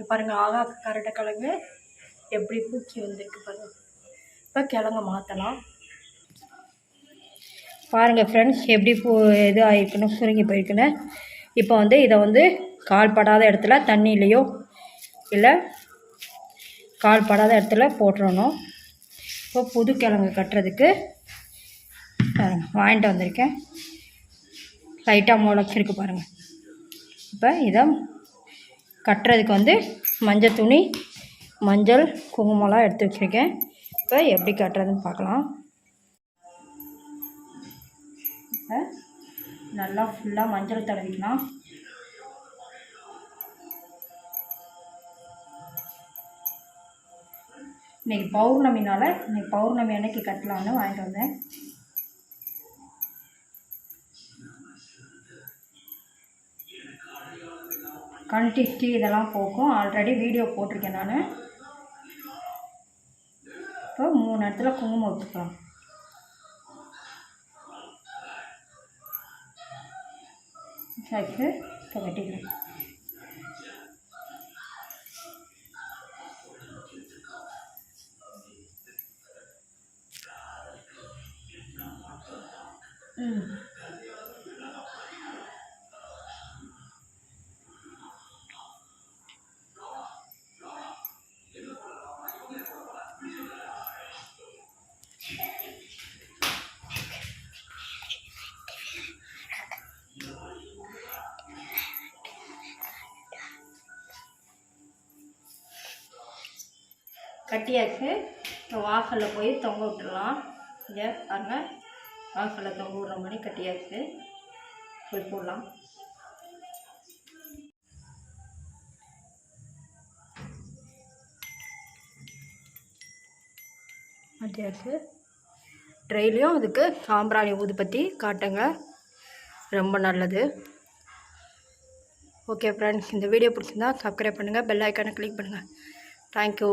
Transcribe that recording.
இங்க பாருங்கள் ஆகா கரட்டை கிழங்கு எப்படி பூச்சி வந்திருக்கு பாருங்க. இப்போ கிழங்க மாற்றலாம் பாருங்கள் ஃப்ரெண்ட்ஸ் எப்படி பூ இது ஆகிருக்குன்னு சுருங்கி போயிருக்குன்னு இப்போ வந்து இதை வந்து கால் படாத இடத்துல தண்ணியிலையோ இல்லை கால் படாத இடத்துல போட்டுறணும். இப்போ புது கிழங்கு கட்டுறதுக்கு வாங்கிட்டு வந்திருக்கேன். லைட்டாக முளைச்சிருக்கு பாருங்கள் இப்போ இதை கட்டுறதுக்கு வந்து மஞ்சள் துணி மஞ்சள் குங்குமம்லாம் எடுத்து வச்சுருக்கேன். இப்போ எப்படி கட்டுறதுன்னு பார்க்கலாம். இப்போ நல்லா ஃபுல்லாக மஞ்சள் தடவிக்கலாம். இன்றைக்கி பௌர்ணமினால இன்றைக்கி பௌர்ணமி அன்னைக்கு கட்டலான்னு வாங்கிட்டு வந்தேன். கண்டிஸ்டி இதெல்லாம் போக்கும். ஆல்ரெடி வீடியோ போட்டிருக்கேன் நான். இப்போ மூணு இடத்துல குங்குமம் வச்சுக்கலாம். வச்சு இப்போ கட்டிக்கலாம் ம். கட்டியாச்சு. இப்போ வாசலில் போய் தொங்க விட்டுறலாம். இங்கே பாருங்கள் வாசலில் தொங்க விடுற மாதிரி கட்டியாச்சு. போய் போடலாம். கட்டியாச்சு ட்ரெயிலையும் அதுக்கு சாம்பிராணி ஊதுபத்தி காட்டுங்க. ரொம்ப நல்லது. ஓகே ஃப்ரெண்ட்ஸ் இந்த வீடியோ பிடிச்சிருந்தா சப்ஸ்கிரைப் பண்ணுங்கள் பெல் ஐக்கானை கிளிக் பண்ணுங்கள் தேங்க்யூ